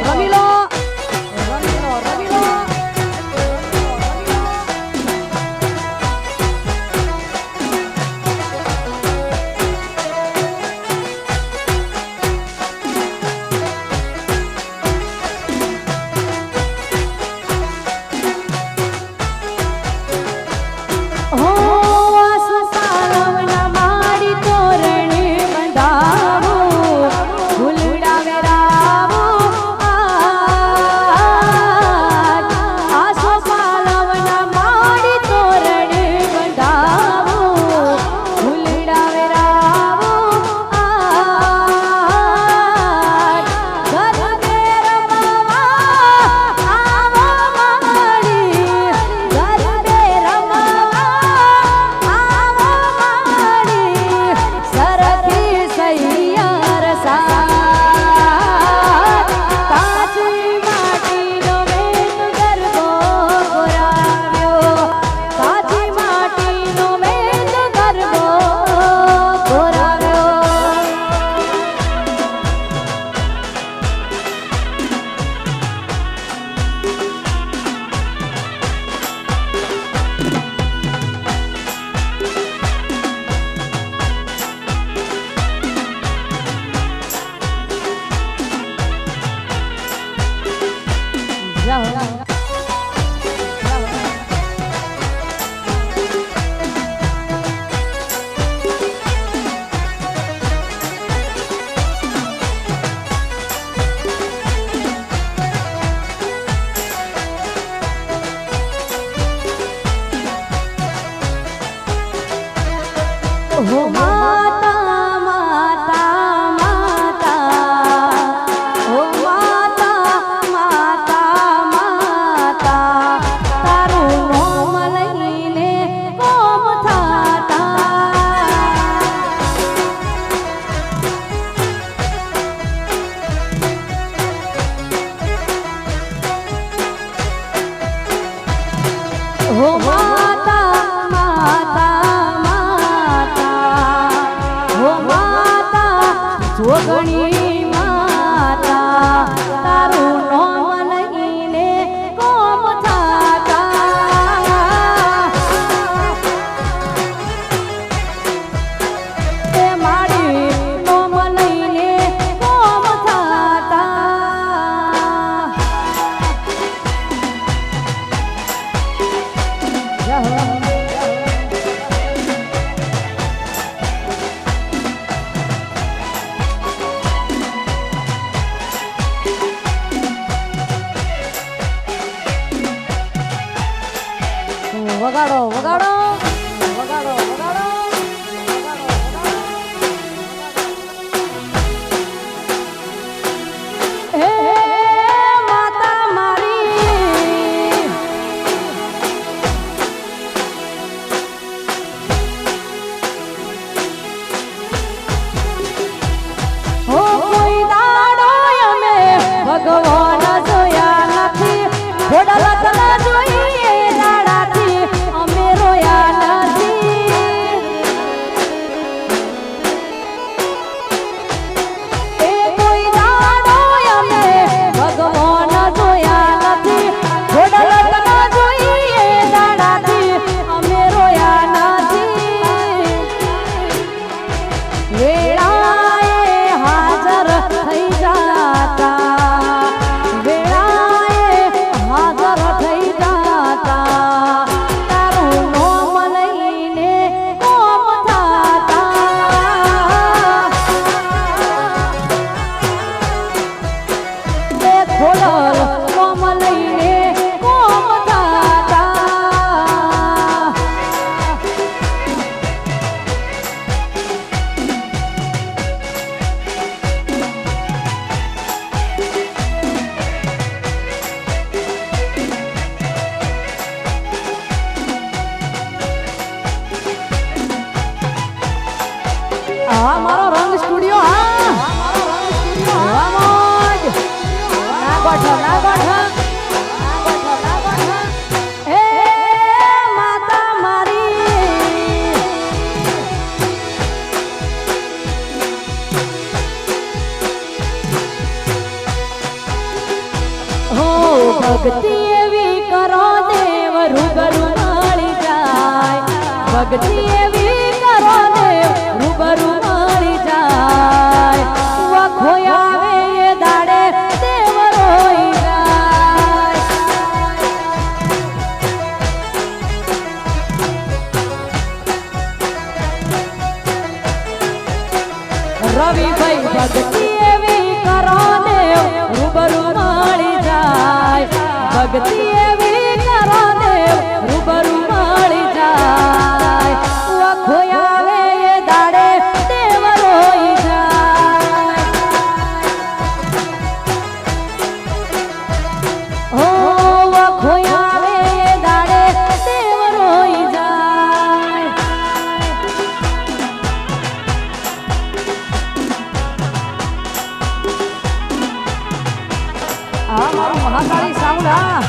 Ramiro. વગાડો વગાડો. ભક્તિ એવી કરો જાય. વખો આવે એ દાડે દેવ જાય. રવિભાઈ રૂબરૂ મળી જાય. ભક્તિ મારું મહાકાળી મારું મહાકાળી સાઉન્ડ આ